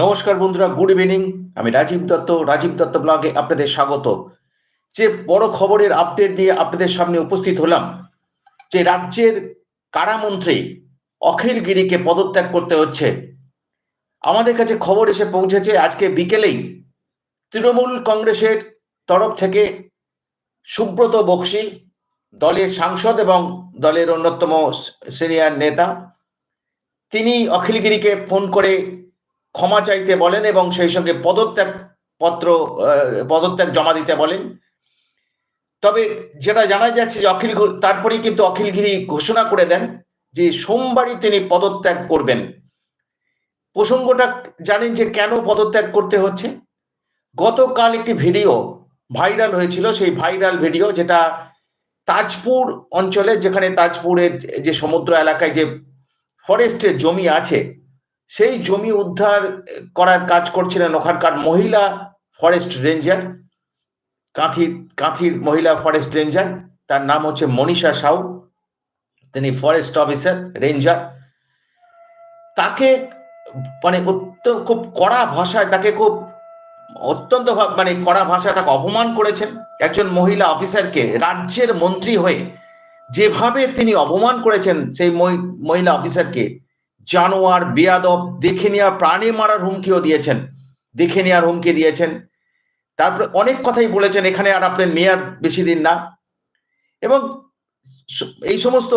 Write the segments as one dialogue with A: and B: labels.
A: নমস্কার বন্ধুরা good evening আমি রাজীব দত্ত রাজীব দত্ত ব্লগে আপনাদের স্বাগত। যে বড় খবরের আপডেট নিয়ে আপনাদের সামনে উপস্থিত হলাম, যে রাজ্যের কারামন্ত্রী অখিল গিরিকে পদত্যাগ করতে হচ্ছে। আমাদের কাছে খবর এসে পৌঁছেছে, আজকে বিকেলেই তৃণমূল কংগ্রেসের তরফ থেকে সুব্রত বক্সি, দলের সাংসদ এবং দলের অন্যতম সিনিয়র নেতা, তিনি অখিলগিরিকে ফোন করে ক্ষমা চাইতে বলেন এবং সেই সঙ্গে পদত্যাগ পত্র পদত্যাগ জমা দিতে বলেন। তবে যেটা জানা যাচ্ছে যে অখিল তারপরেই কিন্তু অখিলগিরি ঘোষণা করে দেন যে সোমবারই তিনি পদত্যাগ করবেন। প্রসঙ্গটা জানেন যে কেন পদত্যাগ করতে হচ্ছে? গতকাল একটি ভিডিও ভাইরাল হয়েছিল, সেই ভাইরাল ভিডিও যেটা তাজপুর অঞ্চলে, যেখানে তাজপুরের যে সমুদ্র এলাকায় যে ফরেস্টের জমি আছে সেই জমি উদ্ধার করার কাজ করছিলেন ওখানকার মহিলা ফরেস্ট রেঞ্জার, কাঁথি, কাঁথির মহিলা ফরেস্ট রেঞ্জার, তার নাম হচ্ছে মনীষা সাউ, তিনি ফরেস্ট অফিসার, রেঞ্জার। তাকে মানে অত্যন্ত খুব কড়া ভাষায়, তাকে খুব অত্যন্ত মানে কড়া ভাষায় তাকে অপমান করেছেন। একজন মহিলা অফিসারকে রাজ্যের মন্ত্রী হয়ে যেভাবে তিনি অপমান করেছেন, সেই মহিলা অফিসারকে জানোয়ার বেয়াদব দেখে নেওয়া প্রাণে মারার হুমকিও দিয়েছেন। দেখে নেওয়ার হুমকি দিয়েছেন। তারপরে অনেক কথাই বলেছেন, এখানে আর আপনার মেয়াদ বেশি দিন না। এবং এই সমস্ত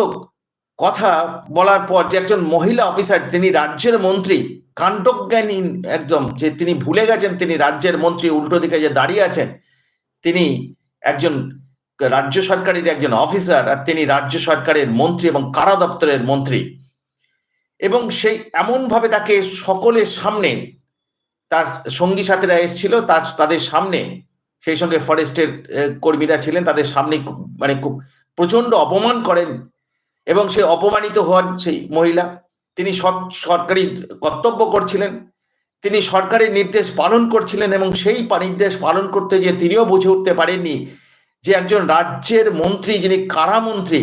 A: কথা বলার পর যে একজন মহিলা অফিসার, তিনি রাজ্যের মন্ত্রী, কাণ্ডজ্ঞানী একদম, যে তিনি ভুলে গেছেন, তিনি রাজ্যের মন্ত্রী, উল্টো দিকে যে দাঁড়িয়ে আছেন, তিনি একজন রাজ্য সরকারের একজন অফিসার আর তিনি রাজ্য সরকারের মন্ত্রী এবং কারা দপ্তরের মন্ত্রী। এবং সেই এমন ভাবে তাকে সকলের সামনে তার সঙ্গী সাথীরা এসেছিল, তার, তাদের সামনে। সেই সঙ্গে ফরেস্টের কর্মীরা ছিলেন, তাদের সামনে মানে খুব প্রচণ্ড অপমান করেন। এবং সে অপমানিত হন সেই মহিলা। তিনি সরকারি কর্তব্য করছিলেন। তিনি সরকারি নির্দেশ পালন করছিলেন এবং সেই নির্দেশ পালন করতে গিয়ে তিনিও বুঝে উঠতে পারেননি যে একজন রাজ্যের মন্ত্রী, যিনি কারামন্ত্রী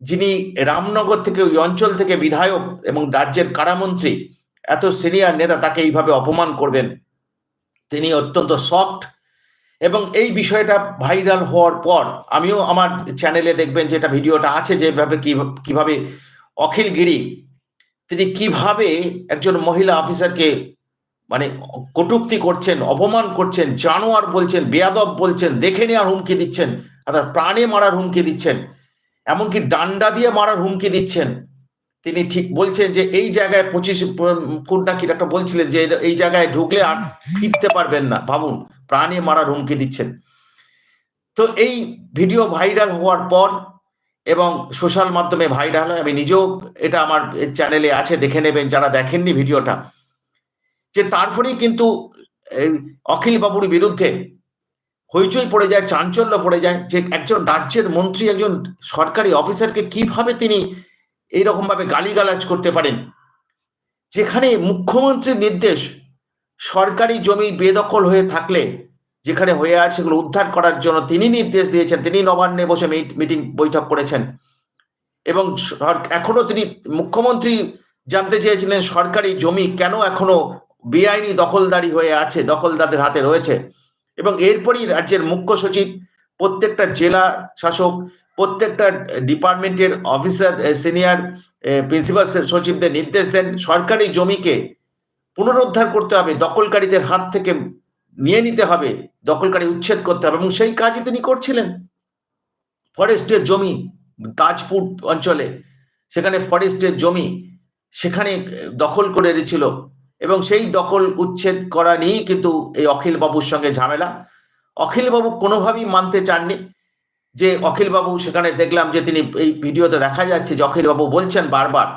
A: যিনি রামনগর থেকে ওই অঞ্চল থেকে বিধায়ক এবং রাজ্যের কারামন্ত্রী, এত সিনিয়র নেতা তাকে এইভাবে অপমান করবেন? তিনি অত্যন্ত সফট এবং এই বিষয়টা ভাইরাল হওয়ার পর আমিও আমার চ্যানেলে দেখবেন যে এটা ভিডিওটা আছে যেভাবে কীভাবে অখিল গিরি, তিনি কীভাবে একজন মহিলা অফিসারকে মানে কটূক্তি করছেন, অপমান করছেন, জানোয়ার বলছেন, বেয়াদব বলছেন, দেখে নেওয়ার হুমকি দিচ্ছেন, অর্থাৎ প্রাণে মারার হুমকি দিচ্ছেন। এমনকি ডান্ডা দিয়ে মারার হুমকি দিচ্ছেন। তিনি ঠিক বলছেন যে, এই জায়গায় পঁচিশ ফুট না কিটা একটা বলছিলেন যে, এই জায়গায় ঢুকলে আর ফিরতে পারবেন না। ভাবুন, প্রাণে মারার হুমকি দিচ্ছেন। তো এই ভিডিও ভাইরাল হওয়ার পর এবং সোশ্যাল মাধ্যমে ভাইরাল হয়, আমি নিজেও এটা আমার চ্যানেলে আছে, দেখে নেবেন যারা দেখেননি ভিডিওটা। যে তারপরেই কিন্তু অখিল বাবুর বিরুদ্ধে হইচই পড়ে যায়, চাঞ্চল্য পড়ে যায় যে একজন রাজ্যের মন্ত্রী, একজন সরকারি অফিসারকে কীভাবে তিনি এইরকম ভাবে গালিগালাজ করতে পারেন? যেখানে মুখ্যমন্ত্রীর নির্দেশ, সরকারি জমি বেদখল হয়ে থাকলে, যেখানে হয়ে আছে সেগুলো উদ্ধার করার জন্য তিনি নির্দেশ দিয়েছেন, তিনি নবান্নে বসে মিটিং বৈঠক করেছেন। এবং এখনও তিনি মুখ্যমন্ত্রী জানতে চেয়েছিলেন সরকারি জমি কেন এখনও বেআইনি দখলদারি হয়ে আছে, দখলদারদের হাতে রয়েছে। এবং এরপরই রাজ্যের মুখ্য সচিব, প্রত্যেকটা জেলা শাসক, প্রত্যেকটা ডিপার্টমেন্টের অফিসার সিনিয়র প্রিন্সিপাল সচিবদের নির্দেশ দেন। সরকারি জমিকে পুনরুদ্ধার করতে হবে, দখলকারীদের হাত থেকে নিয়ে নিতে হবে, দখলকারী উচ্ছেদ করতে হবে এবং সেই কাজই তিনি করছিলেন। ফরেস্টের জমি তাজপুর অঞ্চলে, সেখানে ফরেস্টের জমি সেখানে দখল করে রেছিল এবং সেই দখল উচ্ছেদ করা নিয়েই কিন্তু এই অখিল বাবুর সঙ্গে ঝামেলা। অখিল বাবু কোনোভাবেই মানতে চাননি। যে অখিল বাবু সেখানে দেখলাম যে তিনি এই ভিডিওতে দেখা যাচ্ছে যে অখিল বাবু বলছেন বারবার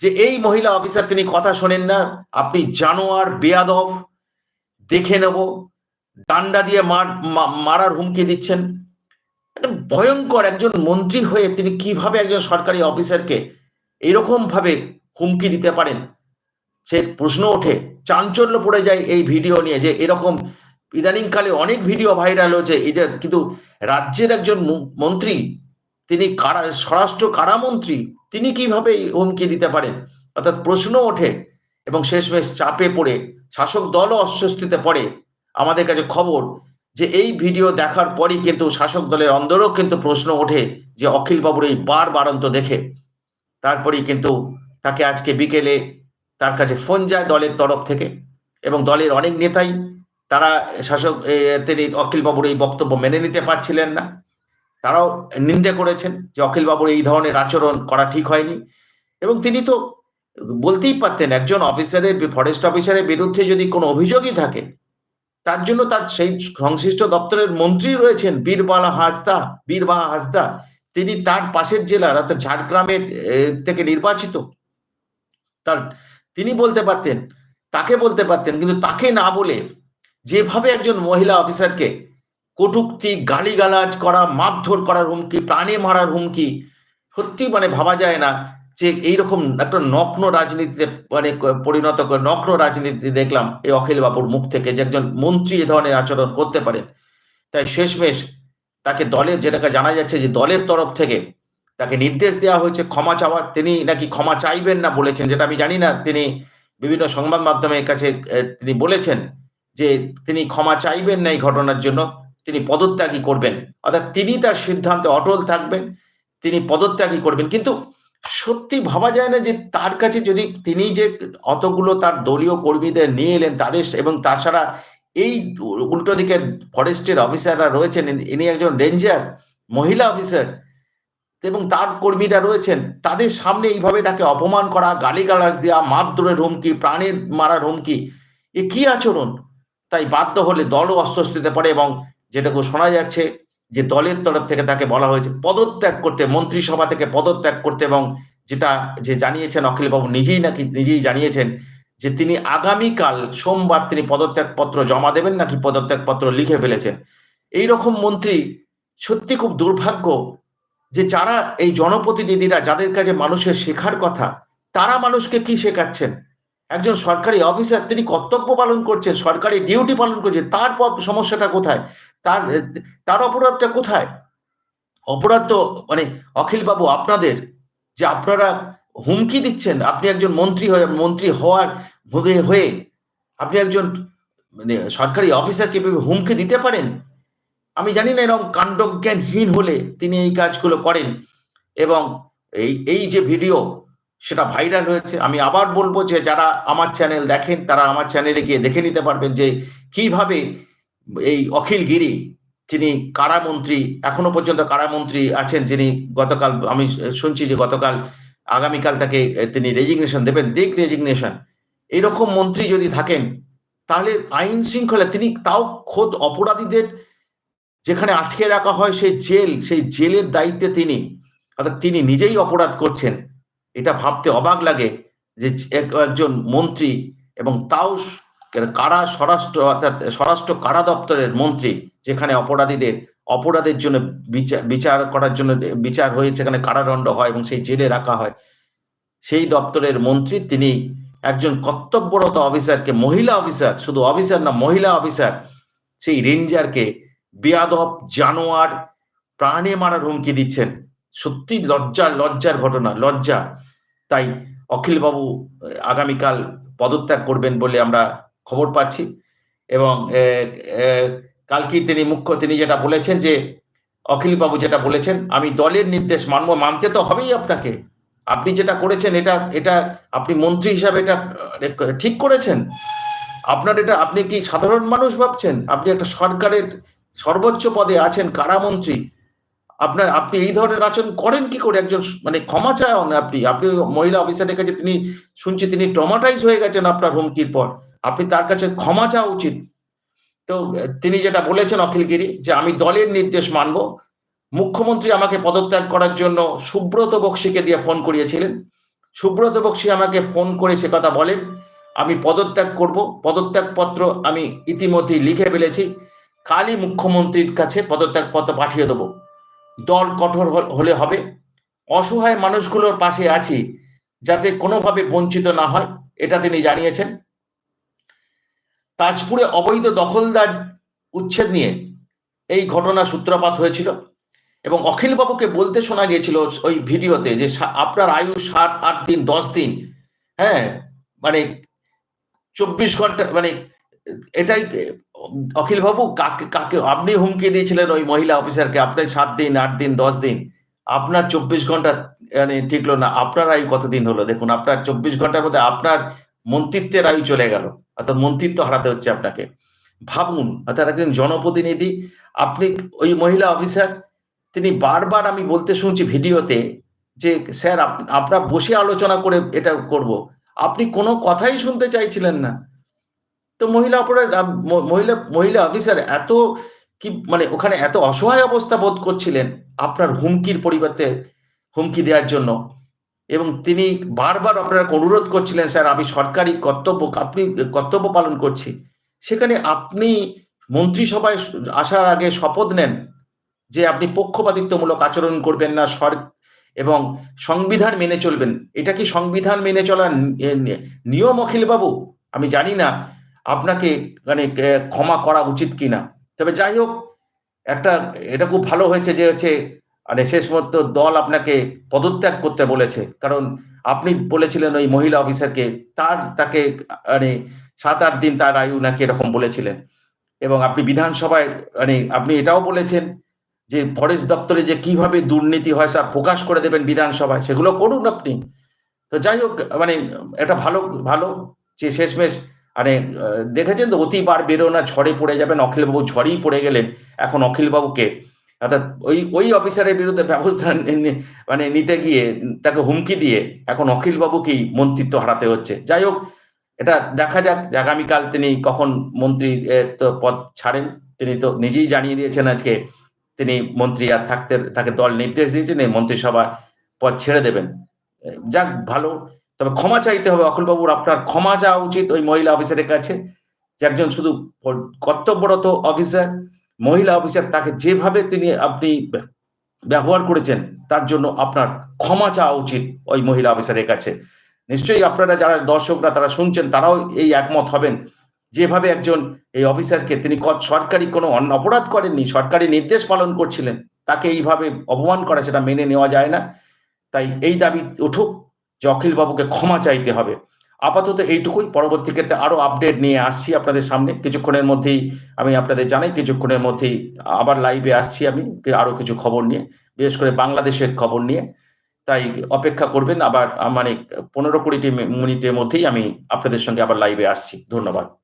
A: যে এই মহিলা অফিসার তিনি কথা শোনেন না, আপনি জানোয়ার বেয়াদব, দেখে নেব, ডান্ডা দিয়ে মারার হুমকি দিচ্ছেন। ভয়ঙ্কর একজন মন্ত্রী হয়ে তিনি কীভাবে একজন সরকারি অফিসারকে এরকম ভাবে হুমকি দিতে পারেন? সে প্রশ্ন ওঠে, চাঞ্চল্য পড়ে যায় এই ভিডিও নিয়ে যে এরকম ইদানিংকালে অনেক ভিডিও ভাইরাল হয়েছে। এই যে কিন্তু রাজ্যের একজন মন্ত্রী, তিনি কারা, স্বরাষ্ট্র কারামন্ত্রী, তিনি কীভাবে হুমকি দিতে পারেন? অর্থাৎ প্রশ্ন ওঠে এবং শেষমেশ চাপে পড়ে, শাসক দলও অস্বস্তিতে পড়ে। আমাদের কাছে খবর যে এই ভিডিও দেখার পরই কিন্তু শাসক দলের অন্দরও কিন্তু প্রশ্ন ওঠে যে অখিলবাবুর এই বার বারন্ত দেখে। তারপরেই কিন্তু তাকে আজকে বিকেলে তার কাছে ফোন যায় দলের তরফ থেকে এবং দলের অনেক নেতাই তারা শাসক তিনি অখিলবাবুর এই বক্তব্য মেনে নিতে পারছিলেন না। তারাও নিন্দে করেছেন যে অখিলবাবুর এই ধরনের আচরণ করা ঠিক হয়নি। এবং তিনি তো বলতেই পারতেন, একজন অফিসারের ফরেস্ট অফিসারের বিরুদ্ধে যদি কোনো অভিযোগই থাকে, তার জন্য তার সেই সংশ্লিষ্ট দপ্তরের মন্ত্রী রয়েছেন বীরবালা হাসদা বীরবাহা হাসদা তিনি তার পাশের জেলার অর্থাৎ ঝাড়গ্রামের থেকে নির্বাচিত। তার তিনি বলতে পারতেন, তাকে বলতে পারতেন, কিন্তু তাকে না বলে যেভাবে একজন মহিলা অফিসারকে কটুক্তি, গালিগালাজ করা, মারধর করার হুমকি, প্রাণে মারার হুমকি, সত্যি মানে ভাবা যায় না যে এইরকম একটা নগ্ন রাজনীতিতে মানে পরিণত করে নগ্ন রাজনীতি দেখলাম এই অখিল বাবুর মুখ থেকে যে একজন মন্ত্রী এ ধরনের আচরণ করতে পারেন। তাই শেষমেশ তাকে দলের, যেটাকে জানা যাচ্ছে যে দলের তরফ থেকে তাকে নির্দেশ দেওয়া হয়েছে, ক্ষমা চাওয়ার তিনি নাকি ক্ষমা চাইবেন না বলেছেন, যেটা আমি জানি না। তিনি বিভিন্ন সংবাদ মাধ্যমের কাছে তিনি বলেছেন যে তিনি ক্ষমা চাইবেন না এই ঘটনার জন্য, তিনি পদত্যাগই করবেন। অর্থাৎ তিনি তার সিদ্ধান্তে অটল থাকবেন, তিনি পদত্যাগই করবেন। কিন্তু সত্যি ভাবা যায় না যে তার কাছে যদি তিনি যে অতগুলো তার দলীয় কর্মীদের নিয়ে এলেন, তাদের এবং তাছাড়া এই উল্টো দিকে ফরেস্টের অফিসাররা রয়েছেন, ইনি একজন রেঞ্জার মহিলা অফিসার এবং তার কর্মীরা রয়েছেন, তাদের সামনে এইভাবে তাকে অপমান করা, গালিগালাজ দেওয়া মারধরের হুমকি, প্রাণের মারার হুমকি, এ কি আচরণ? তাই বাধ্য হলে দলও অস্বস্তিতে পড়ে এবং যেটাকে শোনা যাচ্ছে যে দলের তরফ থেকে তাকে বলা হয়েছে, পদত্যাগ করতে, মন্ত্রিসভা থেকে পদত্যাগ করতে এবং যেটা যে জানিয়েছেন অখিলবাবু নিজেই নাকি নিজেই জানিয়েছেন যে তিনি আগামীকাল সোমবার তিনি পদত্যাগপত্র জমা দেবেন নাকি পদত্যাগপত্র লিখে ফেলেছেন। এই রকম মন্ত্রী সত্যি খুব দুর্ভাগ্য যে যারা এই জনপ্রতিনিধিরা, যাদের কাছে মানুষের শেখার কথা, তারা মানুষকে কি শেখাচ্ছেন? একজন সরকারি অফিসার, তিনি কর্তব্য পালন করছেন, সরকারি ডিউটি পালন করছেন, তার সমস্যাটা কোথায়? তার তার অপরাধটা কোথায়? অপরাধ তো মানে অখিল বাবু আপনাদের, যে আপনারা হুমকি দিচ্ছেন, আপনি একজন মন্ত্রী হয়ে, মন্ত্রী হওয়ার হয়ে- আপনি একজন মানে সরকারি অফিসারকে হুমকি দিতে পারেন? আমি জানি না এরকম কাণ্ডজ্ঞানহীন হলে তিনি এই কাজগুলো করেন। এবং এই এই যে ভিডিও, সেটা ভাইরাল হয়েছে। আমি আবার বলব যে যারা আমার চ্যানেল দেখেন, তারা আমার চ্যানেলে গিয়ে দেখে নিতে পারবেন যে কীভাবে এই অখিল গিরি, যিনি কারামন্ত্রী, এখনও পর্যন্ত কারামন্ত্রী আছেন, যিনি গতকাল, আমি শুনছি যে গতকাল, আগামীকাল তাকে তিনি রেজিগনেশন দেবেন, দিক রেজিগনেশন এইরকম মন্ত্রী যদি থাকেন, তাহলে আইন শৃঙ্খলা, তিনি তাও খোদ অপরাধীদের যেখানে আটকে রাখা হয় সেই জেল, সেই জেলের দায়িত্বে তিনি, অর্থাৎ তিনি নিজেই অপরাধ করছেন। এটা ভাবতে অবাক লাগে যে এক- একজন মন্ত্রী এবং তাও কারা স্বরাষ্ট্র, অর্থাৎ স্বরাষ্ট্র কারা দপ্তরের মন্ত্রী, যেখানে অপরাধীদের, অপরাধের জন্য বিচার বিচার করার জন্য বিচার হয়ে সেখানে কারাদণ্ড হয় এবং সেই জেলে রাখা হয়। সেই দপ্তরের মন্ত্রী তিনি একজন কর্তব্যরত অফিসারকে, মহিলা অফিসার, শুধু অফিসার না, মহিলা অফিসার, সেই রেঞ্জারকে বেয়াদব জানোয়ার প্রাণে মারার হুমকি দিচ্ছেন। সত্যি লজ্জা, লজ্জার ঘটনা, লজ্জা। তাই অখিলবাবু আগামীকাল পদত্যাগ করবেন বলে আমরা খবর পাচ্ছি এবং কালকে তিনি মুখ্য, তিনি যেটা বলেছেন যে, অখিলবাবু যেটা বলেছেন, আমি দলের নির্দেশ মানব, মানতে তো হবেই আপনাকে। আপনি যেটা করেছেন, এটা এটা আপনি মন্ত্রী হিসাবে এটা ঠিক করেছেন। আপনার এটা, আপনি কি সাধারণ মানুষ ভাবছেন? আপনি একটা সরকারের সর্বোচ্চ পদে আছেন কারামন্ত্রী আপনার, আপনি এই ধরনের আচরণ করেন কি করে? একজন মানে ক্ষমা চান আপনি? আপনি মহিলা অফিসারের কাছে তিনি শুনছি তিনি ট্রমাটাইজ হয়ে গেছেন আপনার হুমকির পর। আপনি তার কাছে ক্ষমা চাওয়া উচিত। তো, তিনি যেটা বলেছেন অখিলগিরি যে আমি দলের নির্দেশ মানব। মুখ্যমন্ত্রী আমাকে পদত্যাগ করার জন্য সুব্রত বক্সিকে দিয়ে ফোন করিয়েছিলেন। সুব্রত বক্সি আমাকে ফোন করে সে কথা বলেন। আমি পদত্যাগ করব। পদত্যাগপত্র আমি ইতিমধ্যেই লিখে ফেলেছি। কালই মুখ্যমন্ত্রীর কাছে পদত্যাগপত্র পাঠিয়ে দেবো। দল কঠোর হলে হবে। অসহায় মানুষগুলোর পাশে আছি যাতে কোনোভাবে বঞ্চিত না হয়, এটা তিনি জানিয়েছেন। তাজপুরে অবৈধ দখলদার উচ্ছেদ নিয়ে এই ঘটনা সূত্রপাত হয়েছিল এবং অখিলবাবুকে বলতে শোনা গিয়েছিল ওই ভিডিওতে যে আপনার আয়ু সাত আট দিন, দশ দিন হ্যাঁ মানে চব্বিশ ঘণ্টা মানে এটাই, অখিল বাবু, কাকে কাকে, আপনি হুমকি দিয়েছিলেন ওই মহিলা অফিসারকে, আপনি সাত দিন, আট দিন, দশ দিন, আপনার চব্বিশ ঘণ্টা মানে ঠিকলো না, আপনার আয়ু কতদিন হলো? দেখুন, আপনার চব্বিশ ঘণ্টার মধ্যে আপনার মন্ত্রিত্বের আয়ু চলে গেল, অর্থাৎ মন্ত্রিত্ব হারাতে হচ্ছে আপনাকে। ভাবুন, অর্থাৎ একজন জনপ্রতিনিধি, আপনি ওই মহিলা অফিসার, তিনি বারবার আমি বলতে শুনছি ভিডিওতে যে, স্যার, আপ- আমরা বসে আলোচনা করে এটা করব। আপনি কোনো কথাই শুনতে চাইছিলেন না। তো মহিলা অপরাধ মহিলা মহিলা অফিসার এত কি মানে ওখানে এত অসহায় অবস্থা বোধ করছিলেন আপনার হুমকির পরিবর্তে, হুমকি দেওয়ার জন্য। এবং তিনি বারবার আপনার অনুরোধ করছিলেন, স্যার, আমি সরকারি কর্তব্য, আপনি কর্তব্য পালন করছি। সেখানে আপনি মন্ত্রিসভায় আসার আগে শপথ নেন যে আপনি পক্ষপাতিত্বমূলক আচরণ করবেন না, সর, এবং সংবিধান মেনে চলবেন। এটা কি সংবিধান মেনে চলার নিয়ম অখিল বাবু আমি জানি না। আপনাকে মানে ক্ষমা করা উচিত কিনা? তবে যাই হোক, একটা, এটা খুব ভালো হয়েছে যে হচ্ছে মানে শেষ মতো দল আপনাকে পদত্যাগ করতে বলেছে। কারণ আপনি বলেছিলেন ওই মহিলা অফিসারকে, তার, তাকে মানে সাত, আট দিন তার আয়ু নাকি এরকম বলেছিলেন। এবং আপনি বিধানসভায় মানে আপনি এটাও বলেছেন যে ফরেস্ট দপ্তরে যে কীভাবে দুর্নীতি হয় তা প্রকাশ করে দেবেন বিধানসভায়, সেগুলো করুন আপনি। তো যাই হোক মানে এটা ভালো ভালো যে শেষমেশ আহ, দেখেছেন তো অতিবার বেরো না ঝড়ে পড়ে যাবেন অখিলবাবু ঝড়েই পড়ে গেলেন এখন অখিলবাবুকে? অর্থাৎ ওই ওই অফিসারের বিরুদ্ধে ব্যবস্থা মানে নিতে গিয়ে তাকে হুমকি দিয়ে এখন অখিলবাবুকেই মন্ত্রিত্ব হারাতে হচ্ছে। যাই হোক এটা দেখা যাক যে আগামীকাল তিনি কখন মন্ত্রী তো পদ ছাড়েন। তিনি তো নিজেই জানিয়ে দিয়েছেন আজকে তিনি মন্ত্রী আর থাকতে তাকে দল নির্দেশ দিয়েছেন এই মন্ত্রিসভার পদ ছেড়ে দেবেন। যাক ভালো। তবে ক্ষমা চাইতে হবে অখিলবাবুর, আপনার ক্ষমা চাওয়া উচিত ওই মহিলা অফিসারের কাছে, যে একজন শুধু কর্তব্যরত অফিসার, মহিলা অফিসার, তাকে যেভাবে তিনি আপনি ব্যবহার করেছেন, তার জন্য আপনার ক্ষমা চাওয়া উচিত ওই মহিলা অফিসারের কাছে। নিশ্চয়ই আপনারা যারা দর্শকরা, তারা শুনছেন, তারাও এই একমত হবেন। যেভাবে একজন এই অফিসারকে তিনি সরকারি কোনো অপরাধ করেননি, সরকারি নির্দেশ পালন করছিলেন, তাকে এইভাবে অপমান করা সেটা মেনে নেওয়া যায় না। তাই এই দাবি উঠুক। যে অখিলবাবুকে ক্ষমা চাইতে হবে। আপাতত এইটুকুই। পরবর্তী ক্ষেত্রে আরও আপডেট নিয়ে আসছি আপনাদের সামনে। কিছুক্ষণের মধ্যেই আমি আপনাদের জানাই, কিছুক্ষণের মধ্যেই আবার লাইভে আসছি আমি আরও কিছু খবর নিয়ে, বিশেষ করে বাংলাদেশের খবর নিয়ে। তাই অপেক্ষা করবেন, আবার মানে পনেরো কুড়িটি মিনিটের মধ্যেই আমি আপনাদের সঙ্গে আবার লাইভে আসছি। ধন্যবাদ।